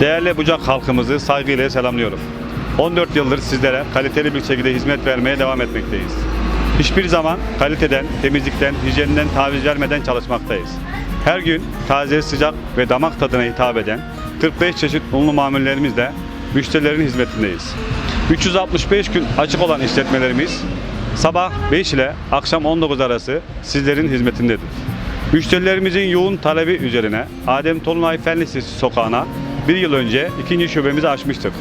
Değerli Bucak halkımızı saygıyla selamlıyorum. 14 yıldır sizlere kaliteli bir şekilde hizmet vermeye devam etmekteyiz. Hiçbir zaman kaliteden, temizlikten, hijyeninden taviz vermeden çalışmaktayız. Her gün taze, sıcak ve damak tadına hitap eden 45 çeşit unlu mamullerimizle müşterilerin hizmetindeyiz. 365 gün açık olan işletmelerimiz sabah 5 ile akşam 19 arası sizlerin hizmetindedir. Müşterilerimizin yoğun talebi üzerine Adem Tolunay Fen Lisesi sokağına bir yıl önce ikinci şubemizi açmıştık.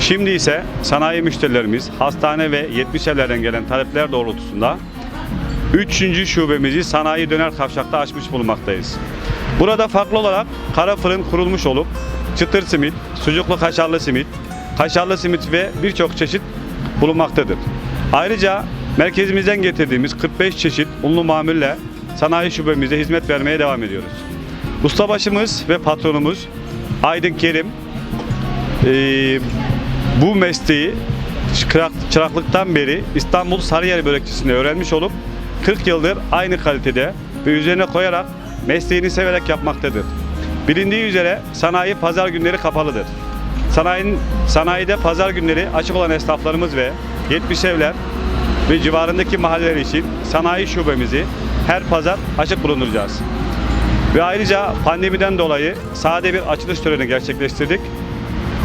Şimdi ise sanayi müşterilerimiz hastane ve 70 evlerden gelen talepler doğrultusunda 3. şubemizi sanayi döner kavşakta açmış bulunmaktayız. Burada farklı olarak kara fırın kurulmuş olup çıtır simit, sucuklu kaşarlı simit, kaşarlı simit ve birçok çeşit bulunmaktadır. Ayrıca merkezimizden getirdiğimiz 45 çeşit unlu mamulle sanayi şubemizde hizmet vermeye devam ediyoruz. Ustabaşımız ve patronumuz Aydın Kerim ee, bu mesleği çırak- çıraklıktan beri İstanbul Sarıyer börekçisinde öğrenmiş olup 40 yıldır aynı kalitede ve üzerine koyarak mesleğini severek yapmaktadır. Bilindiği üzere sanayi pazar günleri kapalıdır. Sanayinin, sanayide pazar günleri açık olan esnaflarımız ve 70 evler ve civarındaki mahalleler için sanayi şubemizi her pazar açık bulunduracağız. Ve ayrıca pandemiden dolayı sade bir açılış töreni gerçekleştirdik.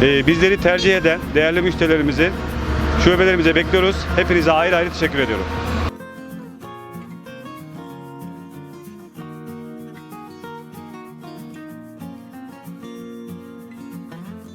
Ee, bizleri tercih eden değerli müşterilerimizi şubelerimize bekliyoruz. Hepinize ayrı ayrı teşekkür ediyorum.